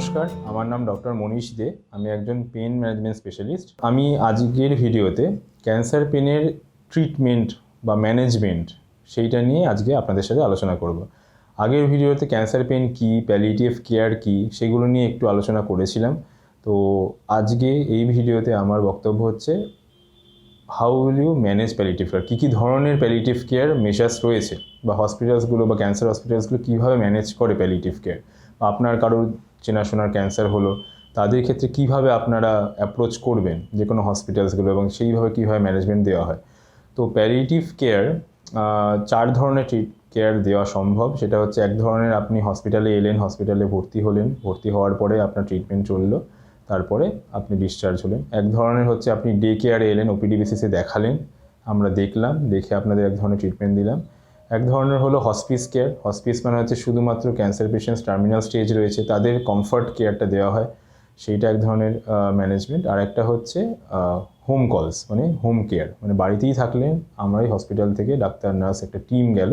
নমস্কার, আমার নাম ডক্টর মনীষ দে, আমি একজন পেন ম্যানেজমেন্ট স্পেশালিস্ট। আমি আজকের ভিডিওতে ক্যান্সার পেনের ট্রিটমেন্ট বা ম্যানেজমেন্ট সেইটা নিয়ে আজকে আপনাদের সাথে আলোচনা করব। আগের ভিডিওতে ক্যান্সার পেন কী প্যালিটিভ কেয়ার কী, সেগুলো নিয়ে একটু আলোচনা করেছিলাম। তো আজকে এই ভিডিওতে আমার বক্তব্য হচ্ছে how will you manage palliative care কী কী ধরনের প্যালিটিভ কেয়ার মেজার্স রয়েছে? বা হসপিটালসগুলো বা ক্যান্সার হসপিটালসগুলো কীভাবে ম্যানেজ করে প্যালিটিভ কেয়ার আপনার কারোর চেনাশোনার ক্যান্সার হলো, তাদের ক্ষেত্রে কীভাবে আপনারা অ্যাপ্রোচ করবেন যে কোনো হসপিটালসগুলো এবং সেইভাবে কীভাবে ম্যানেজমেন্ট দেওয়া হয়? তো প্যালিটিভ কেয়ার চার ধরনের ট্রিট কেয়ার দেওয়া সম্ভব। সেটা হচ্ছে এক ধরনের, আপনি হসপিটালে এলেন হসপিটালে ভর্তি হলেন, ভর্তি হওয়ার পরে আপনার ট্রিটমেন্ট চলল, তারপরে আপনি ডিসচার্জ হলেন। এক ধরনের হচ্ছে আপনি ডে কেয়ারে এলেন ওপিডি বেসিসে দেখালেন, আমরা দেখলাম, দেখে আপনাদের এক ধরনের ট্রিটমেন্ট দিলাম। এক ধরনের হলো হসপিস কেয়ার হসপিস মানে হচ্ছে শুধুমাত্র ক্যান্সার পেশেন্টস টার্মিনাল স্টেজ রয়েছে, তাদের কমফর্ট কেয়ারটা দেওয়া হয়। সেইটা এক ধরনের ম্যানেজমেন্ট আর একটা হচ্ছে হোম কলস মানে হোম কেয়ার মানে বাড়িতেই থাকলেন আমরাই হসপিটাল থেকে ডাক্তার নার্স একটা টিম গেল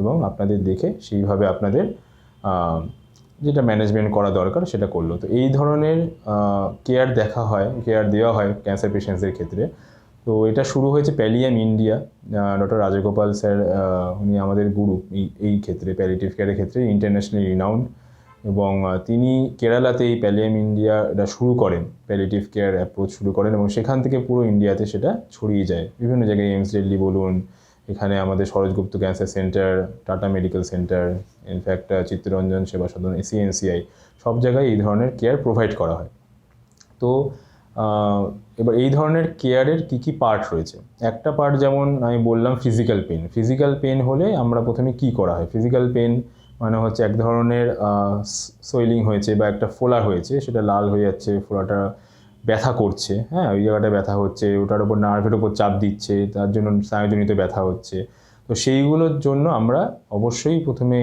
এবং আপনাদের দেখে সেইভাবে আপনাদের যেটা ম্যানেজমেন্ট করা দরকার সেটা করল। তো এই ধরনের কেয়ার দেখা হয় কেয়ার দেওয়া হয় ক্যান্সার পেশেন্টসদের ক্ষেত্রে। তো এটা শুরু হয়েছে Pallium India doctor Rajagopal sir উনি আমাদের গুরু এই এই ক্ষেত্রে প্যালিটিভ কেয়ারের ক্ষেত্রে ইন্টারন্যাশনালি রিনাউন্ড এবং তিনি কেরালাতে এই প্যালিয়াম ইন্ডিয়া এটা শুরু করেন প্যালিটিভ কেয়ার অ্যাপ্রোচ শুরু করেন এবং সেখান থেকে পুরো ইন্ডিয়াতে সেটা ছড়িয়ে যায়। বিভিন্ন জায়গায় এমস দিল্লি বলুন, এখানে আমাদের Saroj Gupta cancer centre Tata medical centre in fact Chittaranjan Seva Sadan CNCI সব জায়গায় এই ধরনের কেয়ার প্রোভাইড করা হয়। তো এবার এই ধরনের কেয়ারের কী কী পার্ট রয়েছে? একটা পার্ট যেমন আমি বললাম ফিজিক্যাল পেন ফিজিক্যাল পেন হলে আমরা প্রথমে কি করা হয়? ফিজিক্যাল পেন মানে হচ্ছে এক ধরনের সোয়েলিং হয়েছে বা একটা ফোলা হয়েছে, সেটা লাল হয়ে যাচ্ছে, ফোলাটা ব্যথা করছে হ্যাঁ? ওই জায়গাটা ব্যথা হচ্ছে, ওটার উপর নার্ভের উপর চাপ দিচ্ছে, তার জন্য স্নায়ুজনিত ব্যথা হচ্ছে। তো সেইগুলোর জন্য আমরা অবশ্যই প্রথমে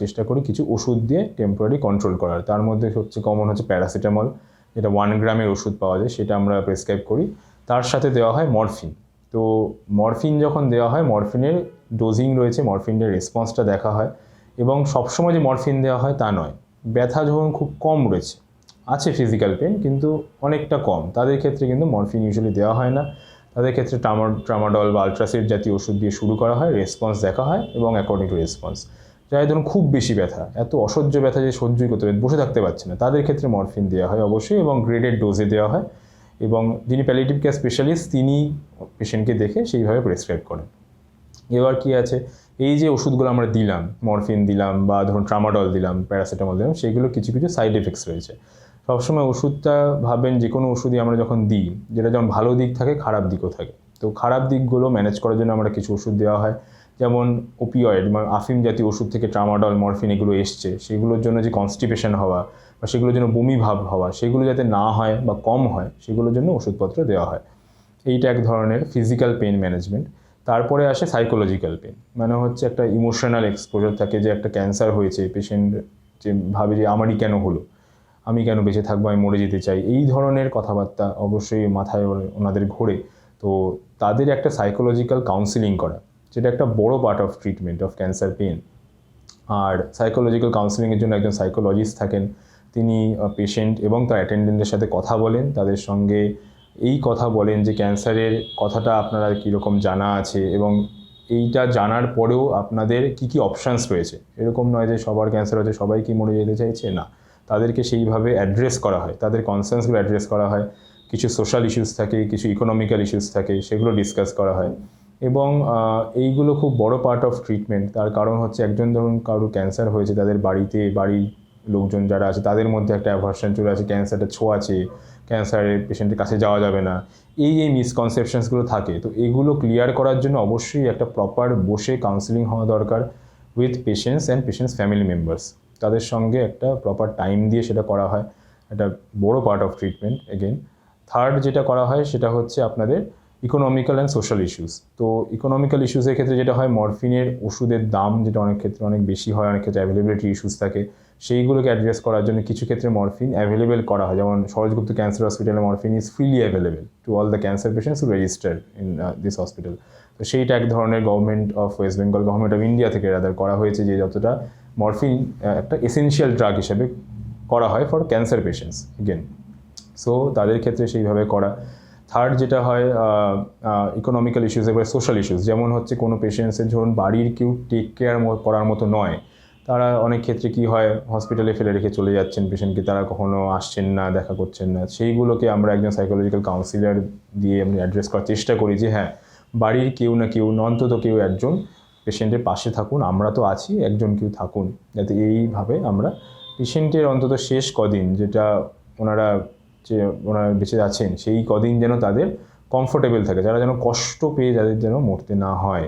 চেষ্টা করি কিছু ওষুধ দিয়ে টেম্পোরারি কন্ট্রোল করার। তার মধ্যে হচ্ছে কমন হচ্ছে প্যারাসিটামল যেটা ওয়ান গ্রামের ওষুধ পাওয়া যায়, সেটা আমরা প্রেসক্রাইব করি। তার সাথে দেওয়া হয় মরফিন তো মরফিন যখন দেওয়া হয় মরফিনের ডোজিং রয়েছে মরফিনের রেসপন্সটা দেখা হয়। এবং সবসময় যে মরফিন দেওয়া হয়, তা নয়। ব্যথা যখন খুব কম রয়েছে, আছে ফিজিক্যাল পেন কিন্তু অনেকটা কম। তাদের ক্ষেত্রে কিন্তু মরফিন ইউজুয়ালি দেওয়া হয় না। তাদের ক্ষেত্রে ট্রামা ট্রামাডল বা আলট্রাসিড জাতীয় ওষুধ দিয়ে শুরু করা হয় রেসপন্স দেখা হয় এবং অ্যাকর্ডিং টু রেসপন্স যাই ধরুন খুব বেশি ব্যথা, এত অসহ্য ব্যথা যে সহ্যই করতে বসে থাকতে পারছে না। তাদের ক্ষেত্রে মরফিন দেওয়া হয় অবশ্যই এবং গ্রেডেড ডোজে দেওয়া হয় এবং যিনি প্যালিটিভ কেয়ার স্পেশালিস্ট তিনি পেশেন্টকে দেখে সেইভাবে প্রেসক্রাইব করেন। এবার কি আছে? এই যে ওষুধগুলো আমরা দিলাম, মরফিন দিলাম বা ধরুন ট্রামাডল দিলাম প্যারাসিটামল দিলাম, সেগুলো কিছু কিছু সাইড এফেক্টস রয়েছে। সবসময় ওষুধটা ভাবেন যে কোনো ওষুধই আমরা যখন দিই, যেটা যেমন ভালো দিক থাকে, খারাপ দিকও থাকে। তো খারাপ দিকগুলো ম্যানেজ করার জন্য আমরা কিছু ওষুধ দেওয়া হয়। যেমন ওপিওয়েড মানে আফিম জাতীয় ওষুধ থেকে ট্রামাডল মরফিন এগুলো এসছে, সেগুলোর জন্য যে কনস্টিপেশন হওয়া বা সেগুলোর জন্য বমি ভাব হওয়া, সেগুলো যাতে না হয় বা কম হয়, সেগুলোর জন্য ওষুধপত্র দেওয়া হয়। এইটা এক ধরনের ফিজিক্যাল পেন ম্যানেজমেন্ট তারপরে আসে সাইকোলজিক্যাল পেন মানে হচ্ছে একটা ইমোশনাল এক্সপোজার থাকে যে একটা ক্যান্সার হয়েছে পেশেন্ট যে ভাবে যে আমারই কেন হলো, আমি কেন বেঁচে থাকব, আমি মরে যেতে চাই, এই ধরনের কথাবার্তা অবশ্যই মাথায় ওনাদের ঘোরে। তো তাদের একটা সাইকোলজিক্যাল কাউন্সিলিং করা। যেটা একটা বড় part of treatment of cancer pain R psychological কাউন্সিলিংয়ের জন্য একজন সাইকোলজিস্ট থাকেন। তিনি পেশেন্ট এবং তার অ্যাটেন্ডেন্টের সাথে কথা বলেন। তাদের সঙ্গে এই কথা বলেন যে ক্যান্সারের কথাটা আপনারা কীরকম জানা আছে এবং এইটা জানার পরেও আপনাদের কি কি অপশানস রয়েছে। এরকম নয় যে সবার ক্যান্সার হচ্ছে, সবাই কি মরে যেতে চাইছে? না। তাদেরকে সেইভাবে অ্যাড্রেস করা হয়। তাদের কনসার্নসগুলো অ্যাড্রেস করা হয়। কিছু সোশ্যাল ইস্যুস থাকে, কিছু ইকোনমিক্যাল ইস্যুস থাকে, সেগুলো ডিসকাস করা হয়। এবং এইগুলো খুব বড় পার্ট অফ ট্রিটমেন্ট তার কারণ হচ্ছে একজন ধরুন কারও ক্যান্সার হয়েছে, তাদের বাড়িতে, বাড়ির লোকজন যারা আছে, তাদের মধ্যে একটা অ্যাভার্সন চলে আছে ক্যান্সারটা ছোঁয়াছে ক্যান্সারের পেশেন্টের কাছে যাওয়া যাবে না। এই এই মিসকনসেপশনসগুলো থাকে। তো এগুলো ক্লিয়ার করার জন্য অবশ্যই একটা প্রপার বসে কাউন্সিলিং হওয়া দরকার with patients and patients family members তাদের সঙ্গে একটা প্রপার টাইম দিয়ে সেটা করা হয়। একটা বড় part of treatment again third যেটা করা হয়, সেটা হচ্ছে আপনাদের ইকোনমিক্যাল অ্যান্ড সোশ্যাল ইস্যুস তো ইকোনমিক্যাল ইস্যুসের ক্ষেত্রে যেটা হয় মরফিনের ওষুধের দাম যেটা অনেক ক্ষেত্রে অনেক বেশি হয়, অনেক ক্ষেত্রে অ্যাভেলেবিলিটি ইস্যুস থাকে, সেইগুলোকে অ্যাড্রেস করার জন্য কিছু ক্ষেত্রে মরফিন অ্যাভেলেবেল করা হয়। যেমন সরোজগুপ্ত ক্যান্সার হসপিটালে morphine is freely available to all the cancer patients who in this hospital তো সেইটা এক ধরনের government of West Bengal government of India থেকে রাদার করা হয়েছে যে যতটা মরফিন একটা এসেনশিয়াল ড্রাগ হিসেবে করা হয় for cancer patients again so তাদের ক্ষেত্রে সেইভাবে করা। থার্ড যেটা হয় ইকোনমিক্যাল ইস্যুস এবার সোশ্যাল ইস্যুস যেমন হচ্ছে কোনো পেশেন্টসের ধরুন বাড়ির কেউ টেক কেয়ার করার মতো নয়। তারা অনেক ক্ষেত্রে কি হয় হসপিটালে ফেলে রেখে চলে যাচ্ছেন পেশেন্টকে তারা কখনো আসছেন না, দেখা করছেন না। সেইগুলোকে আমরা একজন সাইকোলজিক্যাল কাউন্সিলার দিয়ে আমরা অ্যাড্রেস করার চেষ্টা করি যে হ্যাঁ বাড়ির কেউ না কেউ অন্তত কেউ একজন পেশেন্টের পাশে থাকুন, আমরা তো আছি, একজন কেউ থাকুন। যাতে এইভাবে আমরা পেশেন্টের অন্তত শেষ কদিন, যেটা ওনারা যে ওনারা বেঁচে আছেন, সেই কদিন যেন তাদের কমফোর্টেবল থাকে, যারা যেন কষ্ট পেয়ে যাদের যেন মরতে না হয়।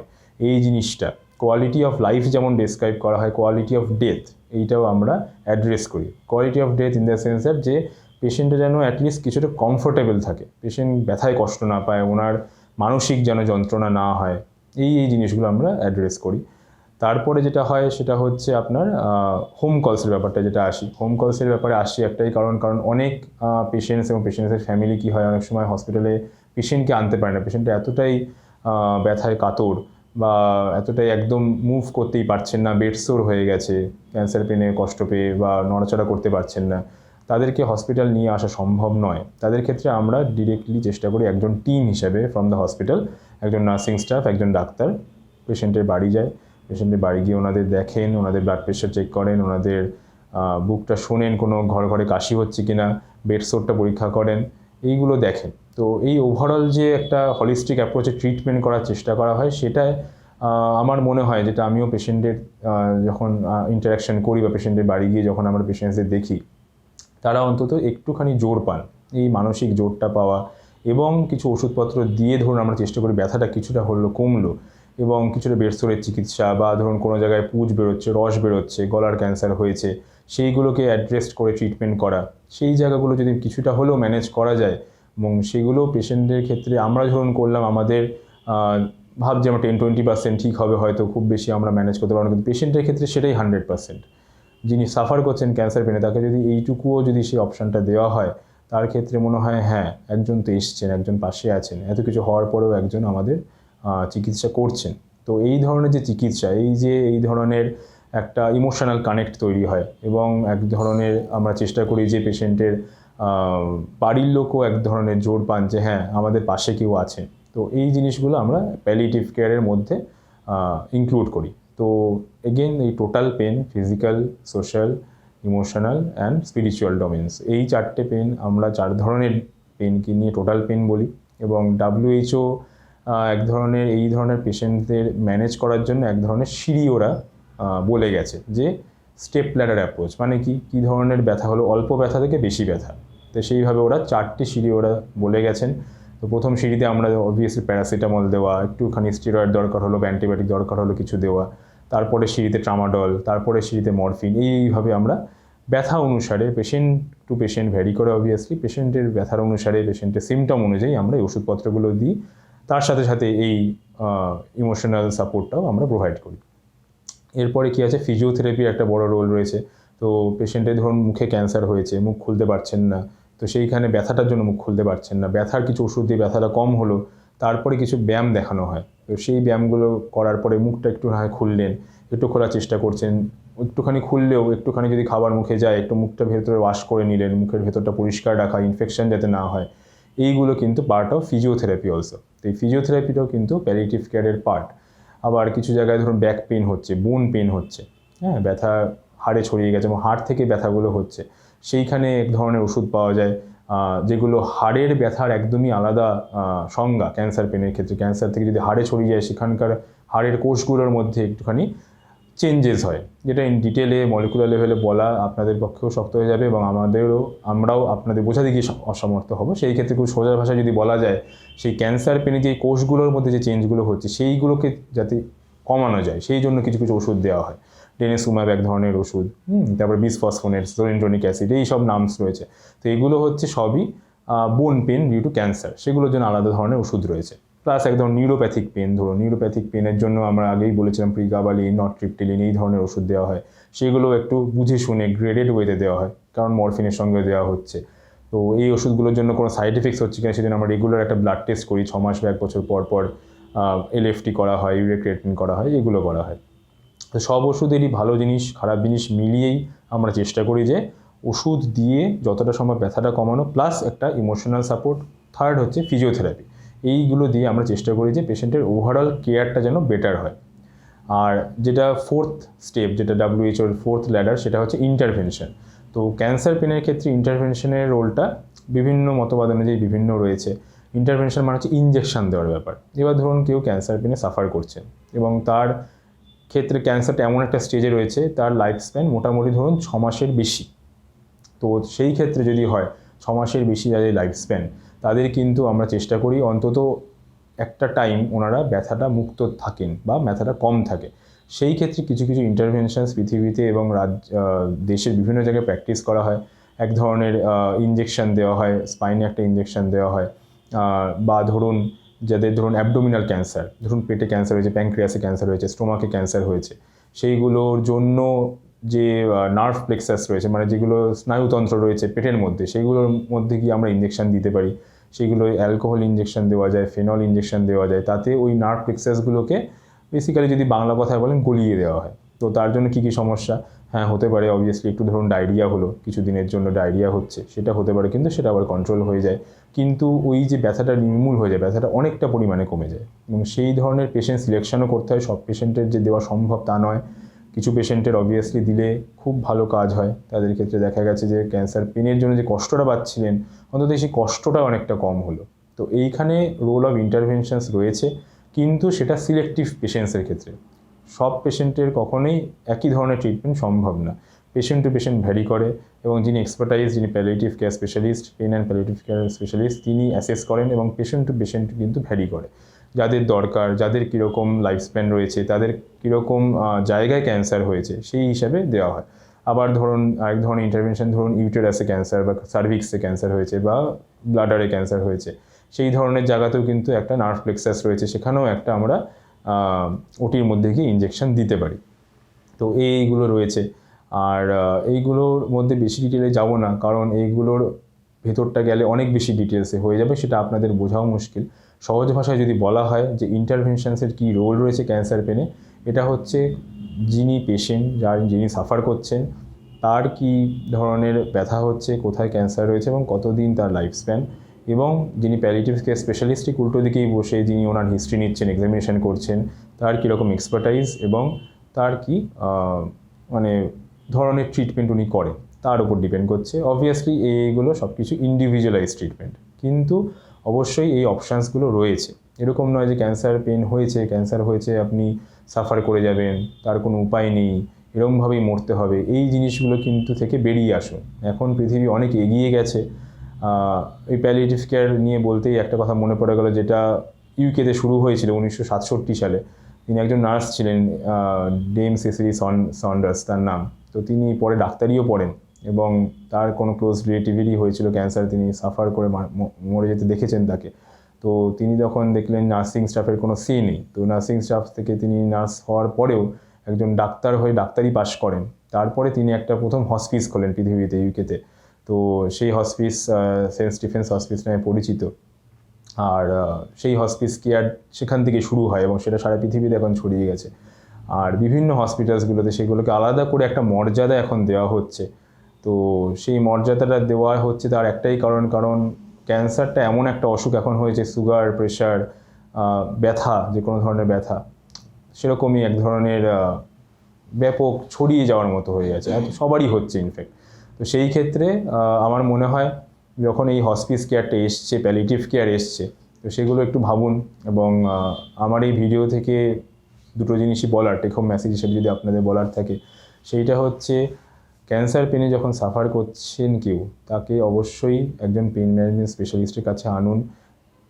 এই জিনিসটা কোয়ালিটি অফ লাইফ যেমন ডেসক্রাইব করা হয় কোয়ালিটি অফ ডেথ এইটাও আমরা অ্যাড্রেস করি। Quality of death in the সেন্সের যে পেশেন্টটা যেন অ্যাটলিস্ট কিছুটা কমফোর্টেবল থাকে পেশেন্ট ব্যথায় কষ্ট না পায়, ওনার মানসিক যেন যন্ত্রণা না হয়, এই এই জিনিসগুলো আমরা অ্যাড্রেস করি। তারপরে যেটা হয়, সেটা হচ্ছে আপনার হোম কলসের ব্যাপারটা যেটা আসি। হোম কলসের ব্যাপারে আসি একটাই কারণ কারণ অনেক পেশেন্টস এবং পেশেন্টসের ফ্যামিলি কী হয়, অনেক সময় হসপিটালে পেশেন্টকে আনতে পারে না। পেশেন্টটা এতটাই ব্যথায় কাতর বা এতটাই একদম মুভ করতেই পারছেন না বেডসোর হয়ে গেছে ক্যান্সার পেনে কষ্ট পেয়ে বা নড়াচড়া করতে পারছেন না। তাদেরকে হসপিটাল নিয়ে আসা সম্ভব নয়। তাদের ক্ষেত্রে আমরা ডিরেক্টলি চেষ্টা করি একজন টিম হিসাবে ফ্রম দ্য হসপিটাল একজন নার্সিং স্টাফ একজন ডাক্তার পেশেন্টের বাড়ি যায়। পেশেন্টের বাড়ি গিয়ে ওনাদের দেখেন ওনাদের ব্লাড প্রেশার চেক করেন ওনাদের বুকটা শোনেন কোনো ঘরে ঘরে কাশি হচ্ছে কিনা বেডসোরটা পরীক্ষা করেন এইগুলো দেখেন। তো এই ওভারঅল যে একটা হলিস্টিক অ্যাপ্রোচে ট্রিটমেন্ট করার চেষ্টা করা হয় আহ, আমার মনে হয় যেটা আমিও পেশেন্টের যখন ইন্টারাকশন করি বা পেশেন্টের বাড়ি গিয়ে যখন আমরা পেশেন্টসদের দেখি তারা অন্তত একটুখানি জোর পান। এই মানসিক জোরটা পাওয়া এবং কিছু ওষুধপত্র দিয়ে ধরুন আমরা চেষ্টা করি ব্যথাটা কিছুটা হলো কমলো। এবং কিছুটা বেডসোরের চিকিৎসা বা ধরুন কোনো জায়গায় পুজ বেরোচ্ছে, রস বেরোচ্ছে, গলার ক্যান্সার হয়েছে, সেইগুলোকে অ্যাড্রেস করে ট্রিটমেন্ট করা। সেই জায়গাগুলো যদি কিছুটা হলেও ম্যানেজ করা যায়, এবং সেগুলো পেশেন্টের ক্ষেত্রে আমরা ধরুন করলাম, আমাদের ভাবছি আমরা টেন টোয়েন্টি পার্সেন্ট ঠিক হবে হয়তো, খুব বেশি আমরা ম্যানেজ করতে পারব কিন্তু পেশেন্টের ক্ষেত্রে সেটাই হান্ড্রেড পার্সেন্ট যিনি সাফার করছেন ক্যান্সার পেনে, তাকে যদি এইটুকুও যদি সেই অপশানটা দেওয়া হয়, তার ক্ষেত্রে মনে হয় হ্যাঁ একজন তো এসছেন, একজন পাশে আছেন। এত কিছু হওয়ার পরেও একজন আমাদের চিকিৎসা করছেন। তো এই ধরনের যে চিকিৎসা, এই যে, এই ধরনের একটা ইমোশনাল কানেক্ট তৈরি হয় এবং এক ধরনের আমরা চেষ্টা করি যে পেশেন্টের বাড়ির লোকও এক ধরনের জোর পান যে হ্যাঁ আমাদের পাশে কেউ আছে। তো এই জিনিসগুলো আমরা প্যালিটিভ কেয়ারের মধ্যে ইনক্লুড করি। তো এগেন এই total pain physical social emotional and spiritual domains এই চারটে পেন আমরা চার ধরনের পেনকে নিয়ে টোটাল পেন বলি এবং ডাব্লিউএইচও এক ধরনের, এই ধরনের পেশেন্টদের ম্যানেজ করার জন্য এক ধরনের সিঁড়ি ওরা বলে গেছে যে স্টেপ ল্যাডার অ্যাপ্রোচ মানে কি? কী ধরনের ব্যথা হলো? অল্প ব্যথা থেকে বেশি ব্যথা। তো সেইভাবে ওরা চারটি সিঁড়ি ওরা বলে গেছেন। তো প্রথম সিঁড়িতে আমরা অবভিয়াসলি প্যারাসিটামল দেওয়া, একটুখানি স্টিরয়েড দরকার হলো অ্যান্টিবায়োটিক দরকার হলো কিছু দেওয়া, তারপরে সিঁড়িতে ট্রামাডল তারপরে সিঁড়িতে মরফিন এইভাবে আমরা ব্যথা অনুসারে পেশেন্ট টু পেশেন্ট ভ্যারি করে অবভিয়াসলি পেশেন্টের ব্যথার অনুসারে পেশেন্টের সিমটম অনুযায়ী আমরা এই ওষুধপত্রগুলো দিই। তার সাথে সাথে এই ইমোশনাল সাপোর্টটাও আমরা প্রোভাইড করি। এরপরে কি আছে? ফিজিওথেরাপির একটা বড় রোল রয়েছে। তো পেশেন্টের ধরুন মুখে ক্যান্সার হয়েছে, মুখ খুলতে পারছেন না, তো সেইখানে ব্যথাটার জন্য মুখ খুলতে পারছেন না, ব্যথার কিছু ওষুধ দিয়ে ব্যথাটা কম হলো, তারপরে কিছু ব্যায়াম দেখানো হয়। তো সেই ব্যায়ামগুলো করার পরে মুখটা একটু না হয় খুললেন, একটু খোলার চেষ্টা করছেন, একটুখানি খুললেও একটুখানি যদি খাবার মুখে যায়, একটু মুখটা ভেতরে ওয়াশ করে নিলেন, মুখের ভেতরটা পরিষ্কার রাখা ইনফেকশন যাতে না হয়, এইগুলো কিন্তু পার্ট অফ ফিজিওথেরাপি অলসো তো এই ফিজিওথেরাপিটাও কিন্তু প্যালিটিভ কেয়ারের পার্ট আবার কিছু জায়গায় ধরুন ব্যাক পেন হচ্ছে বোন পেন হচ্ছে হ্যাঁ ব্যথা হাড়ে ছড়িয়ে গেছে এবং হাড় থেকে ব্যথাগুলো হচ্ছে। সেইখানে এক ধরনের ওষুধ পাওয়া যায় যেগুলো হাড়ের ব্যথার একদমই আলাদা সংজ্ঞা ক্যান্সার পেনের ক্ষেত্রে। ক্যান্সার থেকে যদি হাড়ে ছড়িয়ে যায়, সেখানকার হাড়ের কোষগুলোর মধ্যে একটুখানি চেঞ্জেস হয়। যেটা ইন ডিটেলে মলিকুলার লেভেলে বলা আপনাদের পক্ষেও শক্ত হয়ে যাবে এবং আমাদেরও, আমরাও আপনাদের বোঝাতে গিয়ে অসমর্থ হব। সেই ক্ষেত্রে খুব সোজা ভাষায় যদি বলা যায়, সেই ক্যান্সার পেনে যে কোষগুলোর মধ্যে যে চেঞ্জগুলো হচ্ছে, সেইগুলোকে যাতে কমানো যায়, সেই জন্য কিছু কিছু ওষুধ দেওয়া হয়। ডেনেসুম্যাব এক ধরনের ওষুধ তারপর বিসফসফোনেট সোরেন্ট্রনিক অ্যাসিড এই সব নামস রয়েছে। তো এগুলো হচ্ছে সবই বোন পেন ডিউ টু ক্যান্সার সেগুলোর জন্য আলাদা ধরনের ওষুধ রয়েছে। প্লাস একদম নিউরোপ্যাথিক পেন ধরুন নিউরোপ্যাথিক পেনের জন্য আমরা আগেই বলেছিলাম প্রিগাবালিন নট্রিপটিলিন এই ধরনের ওষুধ দেওয়া হয়। সেগুলো একটু বুঝে শুনে গ্রেডেড ওয়েতে দেওয়া হয়, কারণ মরফিনের সঙ্গে দেওয়া হচ্ছে। তো এই ওষুধগুলোর জন্য কোনো সাইড এফেক্টস হচ্ছে কিনা সেদিন আমরা রেগুলার একটা ব্লাড টেস্ট করি, ছ মাস বা এক বছর পর পর এলএফটি করা হয় ইউরিয়া ক্রিয়েটিন করা হয়, এগুলো করা হয়। তো সব ওষুধেরই ভালো জিনিস, খারাপ জিনিস মিলিয়েই আমরা চেষ্টা করি যে ওষুধ দিয়ে যতটা সম্ভব ব্যথাটা কমানো প্লাস একটা ইমোশনাল সাপোর্ট থার্ড হচ্ছে ফিজিওথেরাপি এইগুলো দিয়ে আমরা চেষ্টা করি যে পেশেন্টের ওভারঅল কেয়ারটা যেন বেটার হয়। আর যেটা ফোর্থ স্টেপ যেটা ডাব্লিউএইচওর ফোর্থ ল্যাডার সেটা হচ্ছে ইন্টারভেনশন তো ক্যান্সার পেনের ক্ষেত্রে ইন্টারভেনশনের রোলটা বিভিন্ন মতবাদ অনুযায়ী বিভিন্ন রয়েছে। ইন্টারভেনশন মানে হচ্ছে ইঞ্জেকশান দেওয়ার ব্যাপার। এবার ধরুন কেউ ক্যান্সার পেনে সাফার করছেন এবং তার ক্ষেত্রে ক্যান্সারটা এমন একটা স্টেজে রয়েছে, তার লাইফ স্প্যান মোটামুটি ধরুন ছ মাসের বেশি। তো সেই ক্ষেত্রে যদি হয়, ছ মাসের বেশি যাদের লাইফ স্প্যান তাদের কিন্তু আমরা চেষ্টা করি অন্তত একটা টাইম ওনারা ব্যথাটা মুক্ত থাকেন বা ব্যথাটা কম থাকে। সেই ক্ষেত্রে কিছু কিছু ইন্টারভেনশনস পৃথিবীতে এবং রাজ আহ, দেশের বিভিন্ন জায়গায় প্র্যাকটিস করা হয়। এক ধরনের ইঞ্জেকশন দেওয়া হয় স্পাইনে একটা ইঞ্জেকশন দেওয়া হয় বা ধরুন যাদের ধরুন অ্যাবডোমিনাল ক্যান্সার ধরুন পেটে ক্যান্সার হয়েছে প্যাঙ্ক্রিয়াসে ক্যান্সার হয়েছে স্টোমাকে ক্যান্সার হয়েছে সেইগুলোর জন্য যে নার্ভ প্লেক্সাস রয়েছে মানে যেগুলো স্নায়ুতন্ত্র রয়েছে পেটের মধ্যে, সেগুলোর মধ্যে গিয়ে আমরা ইঞ্জেকশন দিতে পারি। সেগুলো অ্যালকোহল ইঞ্জেকশন দেওয়া যায় ফেনল ইঞ্জেকশন দেওয়া যায়, তাতে ওই নার্ভ প্লেক্সাসগুলোকে বেসিক্যালি যদি বাংলা কথায় বলেন গলিয়ে দেওয়া হয়। তো তার জন্য কী কী সমস্যা? হ্যাঁ হতে পারে অবভিয়াসলি একটু ধরুন ডায়রিয়া হলো কিছু দিনের জন্য ডায়রিয়া হচ্ছে, সেটা হতে পারে, কিন্তু সেটা আবার কন্ট্রোল হয়ে যায়। কিন্তু ওই যে ব্যথাটা নির্মূল হয়ে যায়, ব্যথাটা অনেকটা পরিমাণে কমে যায়। এবং সেই ধরনের পেশেন্ট সিলেকশনও করতে হয়, সব পেশেন্টের যে দেওয়া সম্ভব তা নয়। কিছু পেশেন্টের অবভিয়াসলি দিলে খুব ভালো কাজ হয়। তাদের ক্ষেত্রে দেখা গেছে যে ক্যান্সার পেনের জন্য যে কষ্টটা পাচ্ছিলেন, অন্তত সেই কষ্টটা অনেকটা কম হলো। তো এইখানে রোল অফ ইন্টারভেনশনস রয়েছে, কিন্তু সেটা সিলেক্টিভ পেশেন্টসের ক্ষেত্রে। সব পেশেন্টের কখনোই একই ধরনের ট্রিটমেন্ট সম্ভব না। পেশেন্ট টু পেশেন্ট ভ্যারি করে এবং যিনি এক্সপার্টাইজ যিনি palliative care specialist pain and palliative care specialist তিনি অ্যাসেস করেন এবং পেশেন্ট টু পেশেন্ট কিন্তু ভ্যারি করে। যাদের দরকার, যাদের কীরকম লাইফ স্প্যান রয়েছে, তাদের কীরকম জায়গায় ক্যান্সার হয়েছে, সেই হিসাবে দেওয়া হয়। আবার ধরুন, আরেক ধরনের ইন্টারভেনশন ধরুন ইউটেরাসে ক্যান্সার বা সার্ভিক্সে ক্যান্সার হয়েছে বা ব্লাডারে ক্যান্সার হয়েছে, সেই ধরনের জায়গাতেও কিন্তু একটা নার্ভ প্লেক্সাস রয়েছে, সেখানেও একটা আমরা ওটির মধ্যে গিয়ে ইঞ্জেকশন দিতে পারি। তো এইগুলো রয়েছে। আর এইগুলোর মধ্যে বেশি ডিটেলে যাব না, কারণ এইগুলোর ভেতরটা গেলে অনেক বেশি ডিটেলসে হয়ে যাবে, সেটা আপনাদের বোঝাও মুশকিল। সহজ ভাষায় যদি বলা হয় যে ইন্টারভেনশনসের কী রোল রয়েছে ক্যান্সার পেনে এটা হচ্ছে যিনি পেশেন্ট যার যিনি সাফার করছেন, তার কি ধরনের ব্যথা হচ্ছে, কোথায় ক্যান্সার রয়েছে এবং কতদিন তার লাইফ স্প্যান এবং যিনি প্যালিটিভ কেয়ার স্পেশালিস্ট উল্টো দিকেই বসে যিনি ওনার হিস্ট্রি নিচ্ছেন এক্সামিনেশন করছেন, তার কীরকম এক্সপার্টাইজ এবং তার কি মানে ধরনের ট্রিটমেন্ট উনি করেন, তার উপর ডিপেন্ড করছে। অবভিয়াসলি এইগুলো সব কিছু ইন্ডিভিজুয়ালাইজ ট্রিটমেন্ট কিন্তু অবশ্যই এই অপশানসগুলো রয়েছে। এরকম নয় যে ক্যান্সার পেন হয়েছে ক্যান্সার হয়েছে, আপনি সাফার করে যাবেন, তার কোনো উপায় নেই এরকমভাবেই মরতে হবে। এই জিনিসগুলো কিন্তু থেকে বেরিয়ে আসুন। এখন পৃথিবী অনেক এগিয়ে গেছে। এই প্যালিয়েটিভ কেয়ার নিয়ে বলতেই একটা কথা মনে পড়ে গেল, যেটা ইউকেতে শুরু হয়েছিল উনিশশো সাতষট্টি সালে। তিনি একজন নার্স ছিলেন ডেম সেসিলি সন, সন্ডার্স তার নাম। তো তিনি পরে ডাক্তারিও পড়েন। এবং তার কোনো ক্লোজ রিলেটিভেরই হয়েছিল ক্যান্সার তিনি সাফার করে মরে যেতে দেখেছেন তাকে। তো তিনি যখন দেখলেন নার্সিং স্টাফের কোনো সি নেই, তো নার্সিং স্টাফ থেকে তিনি নার্স হওয়ার পরেও একজন ডাক্তার হয়ে ডাক্তারি পাশ করেন। তারপরে তিনি একটা প্রথম হসপিস খোলেন পৃথিবীতে ইউকেতে তো। সেই হসপিস সেন্ট স্টিফেন্স হসপিস নামে পরিচিত। আর সেই হসপিস কেয়ার সেখান থেকে শুরু হয় এবং সেটা সারা পৃথিবীতে এখন ছড়িয়ে গেছে। আর বিভিন্ন হসপিটালসগুলোতে সেগুলোকে আলাদা করে একটা মর্যাদা এখন দেওয়া হচ্ছে। তো সেই মর্যাদাটা দেওয়া হচ্ছে তার একটাই কারণ কারণ ক্যান্সারটা এমন একটা অসুখ এখন হয়েছে, সুগার, প্রেশার ব্যথা, যে কোনো ধরনের ব্যথা, সেরকমই এক ধরনের ব্যাপক ছড়িয়ে যাওয়ার মতো হয়ে গেছে সবারই হচ্ছে ইনফ্যাক্ট তো সেই ক্ষেত্রে আমার মনে হয় যখন এই হসপিস কেয়ারটা এসছে প্যালিটিভ কেয়ার এসছে, তো সেগুলো একটু ভাবুন এবং আমার এই ভিডিও থেকে দুটো জিনিসই বলার টেক হোম মেসেজ হিসেবে যদি আপনাদের বলার থাকে, সেইটা হচ্ছে ক্যান্সার পেনে যখন সাফার করছেন কেউ, তাকে অবশ্যই একজন পেন ম্যানেজমেন্ট স্পেশালিস্টের কাছে আনুন।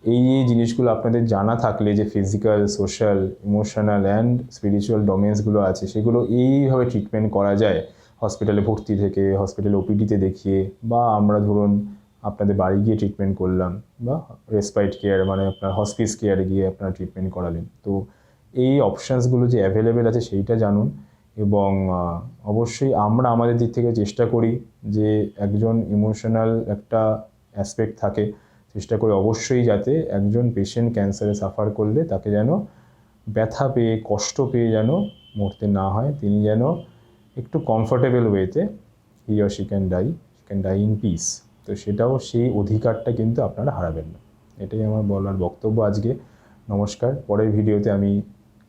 এই এই জিনিসগুলো আপনাদের জানা থাকলে যে physical, social, emotional and spiritual ডোমেন্সগুলো আছে, সেগুলো এইভাবে ট্রিটমেন্ট করা যায়। হসপিটালে ভর্তি থেকে, হসপিটালে ওপিডিতে দেখিয়ে বা আমরা ধরুন আপনাদের বাড়ি গিয়ে ট্রিটমেন্ট করলাম বা রেসপাইট কেয়ার মানে আপনার হসপিস কেয়ারে গিয়ে আপনারা ট্রিটমেন্ট করালেন। তো এই অপশানসগুলো যে অ্যাভেলেবেল আছে, সেইটা জানুন। এবং অবশ্যই আমরা আমাদের দিক থেকে চেষ্টা করি যে একজন ইমোশনাল একটা অ্যাসপেক্ট থাকে, চেষ্টা করি অবশ্যই যাতে একজন পেশেন্ট ক্যান্সারে সাফার করলে তাকে যেন ব্যথা পেয়ে, কষ্ট পেয়ে যেন মরতে না হয়, তিনি যেন একটু কমফোর্টেবল ওয়েতে he or she can die she can die in peace তো সেটাও সেই অধিকারটা কিন্তু আপনারা হারাবেন না। এটাই আমার বলার বক্তব্য আজকে। নমস্কার। পরের ভিডিওতে আমি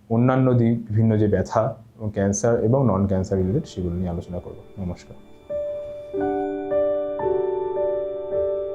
অন্যান্য বিভিন্ন যে ব্যথা ক্যান্সার এবং নন ক্যান্সার রিলেটেড সেগুলো নিয়ে আলোচনা করব। নমস্কার।